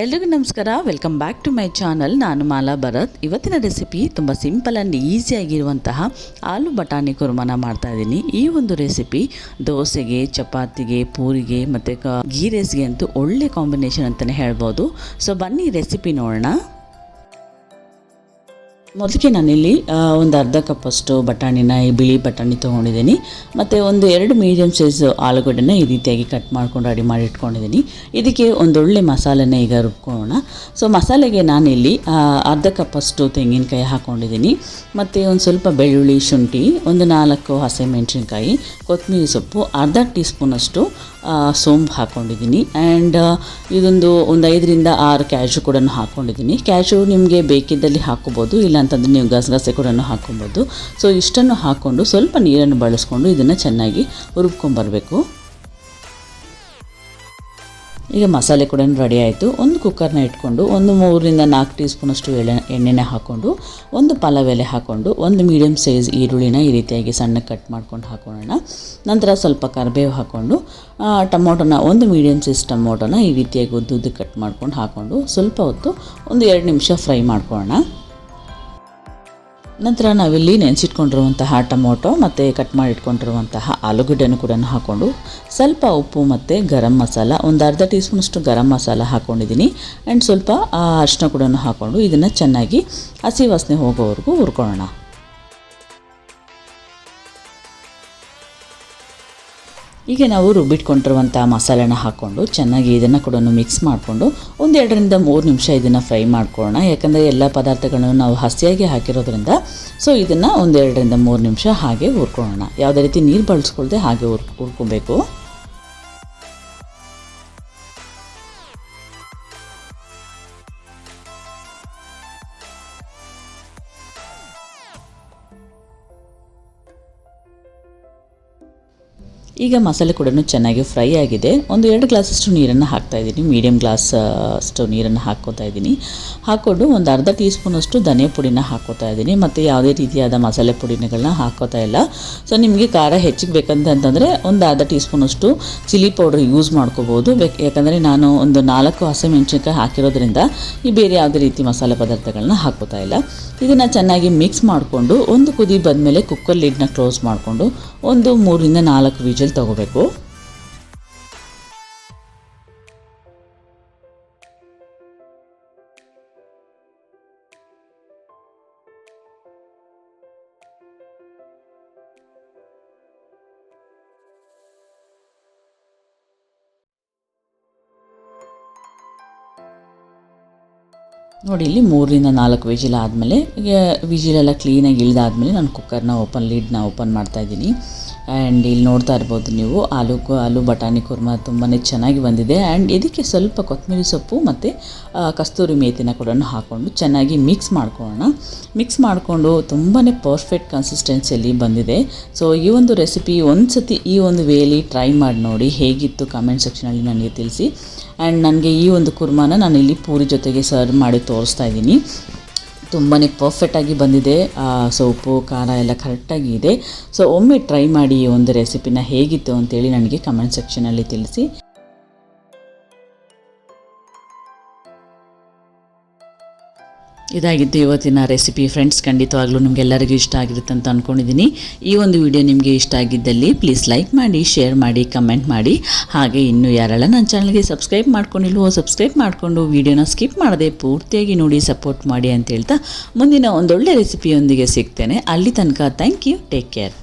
ಎಲ್ರಿಗೂ ನಮಸ್ಕಾರ. Welcome back to my channel ನಾನು ಮಾಲಾ ಭರತ್. ಇವತ್ತಿನ ರೆಸಿಪಿ ತುಂಬ ಸಿಂಪಲ್ ಆ್ಯಂಡ್ ಈಸಿಯಾಗಿರುವಂತಹ ಆಲೂ ಬಟಾಣಿ ಕುರ್ಮಾನ ಮಾಡ್ತಾ ಇದ್ದೀನಿ. ಈ ಒಂದು ರೆಸಿಪಿ ದೋಸೆಗೆ, ಚಪಾತಿಗೆ, ಪೂರಿಗೆ ಮತ್ತು ಗೀ ರೈಸ್ಗೆ ಅಂತೂ ಒಳ್ಳೆ ಕಾಂಬಿನೇಷನ್ ಅಂತಲೇ ಹೇಳ್ಬೋದು. ಸೊ ಬನ್ನಿ ರೆಸಿಪಿ ನೋಡೋಣ. ಮೊದಲಿಗೆ ನಾನಿಲ್ಲಿ ಒಂದು ಅರ್ಧ ಕಪ್ಪಷ್ಟು ಬಟಾಣಿನ, ಈ ಬಿಳಿ ಬಟಾಣಿ ತೊಗೊಂಡಿದ್ದೀನಿ. ಮತ್ತು ಒಂದು ಎರಡು ಮೀಡಿಯಮ್ ಸೈಜ್ ಆಲೂಗಡ್ಡೆನ ಈ ರೀತಿಯಾಗಿ ಕಟ್ ಮಾಡ್ಕೊಂಡು ರೆಡಿ ಮಾಡಿ ಇಟ್ಕೊಂಡಿದ್ದೀನಿ. ಇದಕ್ಕೆ ಒಂದೊಳ್ಳೆ ಮಸಾಲೆನ ಈಗ ರುಬ್ಕೊಳ್ಳೋಣ. ಸೊ ಮಸಾಲೆಗೆ ನಾನಿಲ್ಲಿ ಅರ್ಧ ಕಪ್ಪಷ್ಟು ತೆಂಗಿನಕಾಯಿ ಹಾಕ್ಕೊಂಡಿದ್ದೀನಿ ಮತ್ತು ಒಂದು ಸ್ವಲ್ಪ ಬೆಳ್ಳುಳ್ಳಿ, ಶುಂಠಿ, ಒಂದು ನಾಲ್ಕು ಹಸಿಮೆಣಸಿನ್ಕಾಯಿ ಕೊತ್ತಂಬರಿ ಸೊಪ್ಪು, ಅರ್ಧ ಟೀ ಸ್ಪೂನಷ್ಟು ಸೋಂಪು ಹಾಕ್ಕೊಂಡಿದ್ದೀನಿ ಆ್ಯಂಡ್ ಇದೊಂದು ಒಂದು ಐದರಿಂದ ಆರು ಕ್ಯಾಶು ಕೂಡ ಹಾಕ್ಕೊಂಡಿದ್ದೀನಿ ಕ್ಯಾಶು ನಿಮಗೆ ಬೇಕಿದ್ದಲ್ಲಿ ಹಾಕ್ಕೋಬೋದು ಇಲ್ಲಾಂತಂದರೆ ನೀವು ಗಸಗಸೆ ಕೂಡ ಹಾಕ್ಕೊಬೋದು. ಸೊ ಇಷ್ಟನ್ನು ಹಾಕ್ಕೊಂಡು ಸ್ವಲ್ಪ ನೀರನ್ನು ಬಳಸ್ಕೊಂಡು ಇದನ್ನು ಚೆನ್ನಾಗಿ ಹುರುಬ್ಕೊಂಬರ್ಬೇಕು ಈಗ ಮಸಾಲೆ ಕೂಡ ರೆಡಿ ಆಯಿತು. ಒಂದು ಕುಕ್ಕರ್ನ ಇಟ್ಕೊಂಡು ಒಂದು ಮೂರರಿಂದ ನಾಲ್ಕು ಟೀ ಸ್ಪೂನಷ್ಟು ಎಳೆ, ಎಣ್ಣೆನ ಹಾಕ್ಕೊಂಡು, ಒಂದು ಪಲಾವ್ ಎಲೆ ಹಾಕ್ಕೊಂಡು, ಒಂದು ಮೀಡಿಯಮ್ ಸೈಜ್ ಈರುಳ್ಳಿನ ಈ ರೀತಿಯಾಗಿ ಸಣ್ಣ ಕಟ್ ಮಾಡ್ಕೊಂಡು ಹಾಕ್ಕೊಳ್ಳೋಣ ನಂತರ ಸ್ವಲ್ಪ ಕರಿಬೇವು ಹಾಕ್ಕೊಂಡು ಟೊಮೊಟೊನ, ಒಂದು ಮೀಡಿಯಮ್ ಸೈಜ್ ಟೊಮೊಟೊನ ಈ ರೀತಿಯಾಗಿ ಉದ್ದುದ್ದು ಉದ್ದು ಕಟ್ ಮಾಡ್ಕೊಂಡು ಹಾಕ್ಕೊಂಡು ಸ್ವಲ್ಪ ಹೊತ್ತು ಒಂದು ಎರಡು ನಿಮಿಷ ಫ್ರೈ ಮಾಡ್ಕೊಳ್ಳೋಣ ನಂತರ ನಾವಿಲ್ಲಿ ನೆನೆಸಿಟ್ಕೊಂಡಿರುವಂತಹ ಟೊಮೊಟೊ ಮತ್ತು ಕಟ್ ಮಾಡಿಟ್ಕೊಂಡಿರುವಂತಹ ಆಲೂಗಡ್ಡೆಯನ್ನು ಕೂಡ ಹಾಕ್ಕೊಂಡು ಸ್ವಲ್ಪ ಉಪ್ಪು ಮತ್ತು ಗರಂ ಮಸಾಲ, ಒಂದು ಅರ್ಧ ಟೀ ಸ್ಪೂನಷ್ಟು ಗರಂ ಮಸಾಲ ಹಾಕ್ಕೊಂಡಿದ್ದೀನಿ ಆ್ಯಂಡ್ ಸ್ವಲ್ಪ ಅರಿಶಿನ ಕೂಡ ಹಾಕ್ಕೊಂಡು ಇದನ್ನು ಚೆನ್ನಾಗಿ ಹಸಿ ವಾಸನೆ ಹೋಗೋವರೆಗೂ ಹುರ್ಕೊಳ್ಳೋಣ. ಈಗ ನಾವು ರುಬ್ಬಿಟ್ಕೊಂಡಿರುವಂಥ ಮಸಾಲೆನ ಹಾಕ್ಕೊಂಡು ಚೆನ್ನಾಗಿ ಇದನ್ನು ಕೂಡ ಮಿಕ್ಸ್ ಮಾಡಿಕೊಂಡು ಒಂದು ಎರಡರಿಂದ ಮೂರು ನಿಮಿಷ ಇದನ್ನು ಫ್ರೈ ಮಾಡ್ಕೊಳ್ಳೋಣ. ಯಾಕಂದರೆ ಎಲ್ಲ ಪದಾರ್ಥಗಳನ್ನು ನಾವು ಹಸಿಯಾಗಿ ಹಾಕಿರೋದ್ರಿಂದ ಸೊ ಇದನ್ನು ಒಂದು ಎರಡರಿಂದ ಮೂರು ನಿಮಿಷ ಹಾಗೆ ಹುರ್ಕೊಳ್ಳೋಣ. ಯಾವುದೇ ರೀತಿ ನೀರು ಬಳಸ್ಕೊಳ್ದೆ ಹಾಗೆ ಹುರ್, ಹುರ್ಕೊಬೇಕು. ಈಗ ಮಸಾಲೆ ಕೂಡ ಚೆನ್ನಾಗಿ ಫ್ರೈ ಆಗಿದೆ. ಒಂದು ಎರಡು ಗ್ಲಾಸಷ್ಟು ನೀರನ್ನು ಹಾಕ್ತಾ ಇದ್ದೀನಿ. ಮೀಡಿಯಮ್ ಗ್ಲಾಸ್ ಅಷ್ಟು ನೀರನ್ನು ಹಾಕೋತಾ ಇದ್ದೀನಿ. ಹಾಕ್ಕೊಂಡು ಒಂದು ಅರ್ಧ ಟೀ ಸ್ಪೂನಷ್ಟು ಧನಿಯಾ ಪುಡಿನ ಹಾಕೋತಾ ಇದ್ದೀನಿ. ಮತ್ತು ಯಾವುದೇ ರೀತಿಯಾದ ಮಸಾಲೆ ಪುಡಿಗಳನ್ನ ಹಾಕೋತಾ ಇಲ್ಲ. ಸೊ, ನಿಮಗೆ ಖಾರ ಹೆಚ್ಚಿಗೆ ಬೇಕಂತ ಅಂತಂದರೆ ಒಂದು ಅರ್ಧ ಟೀ ಸ್ಪೂನಷ್ಟು ಚಿಲ್ಲಿ ಪೌಡ್ರ್ ಯೂಸ್ ಮಾಡ್ಕೋಬೋದು. ಬೇಕು ಯಾಕಂದರೆ ನಾನು ಒಂದು ನಾಲ್ಕು ಹಸಿಮೆಣ್ಸಿನ್ಕಾಯಿ ಹಾಕಿರೋದ್ರಿಂದ ಈ ಬೇರೆ ಯಾವುದೇ ರೀತಿ ಮಸಾಲೆ ಪದಾರ್ಥಗಳನ್ನ ಹಾಕೋತಾ ಇಲ್ಲ. ಇದನ್ನು ಚೆನ್ನಾಗಿ ಮಿಕ್ಸ್ ಮಾಡಿಕೊಂಡು ಒಂದು ಕುದಿ ಬಂದಮೇಲೆ ಕುಕ್ಕರ್ ಲಿಡ್ನ ಕ್ಲೋಸ್ ಮಾಡಿಕೊಂಡು ಒಂದು ಮೂರಿಂದ ನಾಲ್ಕು ವಿಜಲ್ ತಗೋಬೇಕು ನೋಡಿ, ಇಲ್ಲಿ ಮೂರರಿಂದ ನಾಲ್ಕು ವಿಜಿಲ್ ಆದಮೇಲೆ, ಈಗ ವಿಜಿಲೆಲ್ಲ ಕ್ಲೀನಾಗಿ ಇಳಿದಾದ್ಮೇಲೆ ನಾನು ಕುಕ್ಕರ್ನ ಓಪನ್ ಲೀಡ್ನ ಓಪನ್ ಮಾಡ್ತಾ ಇದ್ದೀನಿ. ಆ್ಯಂಡ್ ಇಲ್ಲಿ ನೋಡ್ತಾ ಇರ್ಬೋದು ನೀವು ಆಲೂ ಆಲೂ ಬಟಾಣಿ ಕುರ್ಮ ತುಂಬಾ ಚೆನ್ನಾಗಿ ಬಂದಿದೆ. ಆ್ಯಂಡ್ ಇದಕ್ಕೆ ಸ್ವಲ್ಪ ಕೊತ್ತಂಬರಿ ಸೊಪ್ಪು ಮತ್ತು ಕಸ್ತೂರಿ ಮೇಥಿನ ಕೂಡ ಹಾಕ್ಕೊಂಡು ಚೆನ್ನಾಗಿ ಮಿಕ್ಸ್ ಮಾಡ್ಕೊಳ್ಳೋಣ. ಮಿಕ್ಸ್ ಮಾಡಿಕೊಂಡು ತುಂಬಾ ಪರ್ಫೆಕ್ಟ್ ಕನ್ಸಿಸ್ಟೆನ್ಸಿಯಲ್ಲಿ ಬಂದಿದೆ. ಸೊ ಈ ಒಂದು ರೆಸಿಪಿ ಒಂದು ಸತಿ ಈ ಒಂದು ವೇಲಿ ಟ್ರೈ ಮಾಡಿ ನೋಡಿ ಹೇಗಿತ್ತು ಕಮೆಂಟ್ ಸೆಕ್ಷನಲ್ಲಿ ನನಗೆ ತಿಳಿಸಿ. ಆ್ಯಂಡ್ ನನಗೆ ಈ ಒಂದು ಕುರ್ಮಾನ ನಾನು ಇಲ್ಲಿ ಪೂರಿ ಜೊತೆಗೆ ಸರ್ವ್ ಮಾಡಿ ತೋರಿಸ್ತಾ ಇದ್ದೀನಿ. ತುಂಬಾ ಪರ್ಫೆಕ್ಟಾಗಿ ಬಂದಿದೆ. ಸೊ ಉಪ್ಪು, ಖಾರ ಎಲ್ಲ ಕರೆಕ್ಟಾಗಿ ಇದೆ. ಸೊ ಒಮ್ಮೆ ಟ್ರೈ ಮಾಡಿ ಒಂದು ರೆಸಿಪಿನ ಹೇಗಿತ್ತು ಅಂತೇಳಿ ನನಗೆ ಕಮೆಂಟ್ ಸೆಕ್ಷನಲ್ಲಿ ತಿಳಿಸಿ. ಇದಾಗಿತ್ತು ಇವತ್ತಿನ ರೆಸಿಪಿ ಫ್ರೆಂಡ್ಸ್ ಖಂಡಿತವಾಗ್ಲೂ ನಿಮಗೆಲ್ಲರಿಗೂ ಇಷ್ಟ ಆಗಿರುತ್ತೆ ಅಂತ ಅಂದ್ಕೊಂಡಿದ್ದೀನಿ ಈ ಒಂದು ವಿಡಿಯೋ ನಿಮಗೆ ಇಷ್ಟ ಆಗಿದ್ದಲ್ಲಿ ಪ್ಲೀಸ್ ಲೈಕ್ ಮಾಡಿ ಶೇರ್ ಮಾಡಿ ಕಮೆಂಟ್ ಮಾಡಿ. ಹಾಗೆ ಇನ್ನೂ ಯಾರೆಲ್ಲ ನನ್ನ ಚಾನಲ್ಗೆ ಸಬ್ಸ್ಕ್ರೈಬ್ ಮಾಡ್ಕೊಂಡಿಲ್ವೋ ಸಬ್ಸ್ಕ್ರೈಬ್ ಮಾಡಿಕೊಂಡು ವಿಡಿಯೋನ ಸ್ಕಿಪ್ ಮಾಡದೆ ಪೂರ್ತಿಯಾಗಿ ನೋಡಿ ಸಪೋರ್ಟ್ ಮಾಡಿ ಅಂತ ಹೇಳ್ತಾ ಮುಂದಿನ ಒಂದೊಳ್ಳೆ ರೆಸಿಪಿಯೊಂದಿಗೆ ಸಿಗ್ತೇನೆ. ಅಲ್ಲಿ ತನಕ ಥ್ಯಾಂಕ್ ಯು ಟೇಕ್ ಕೇರ್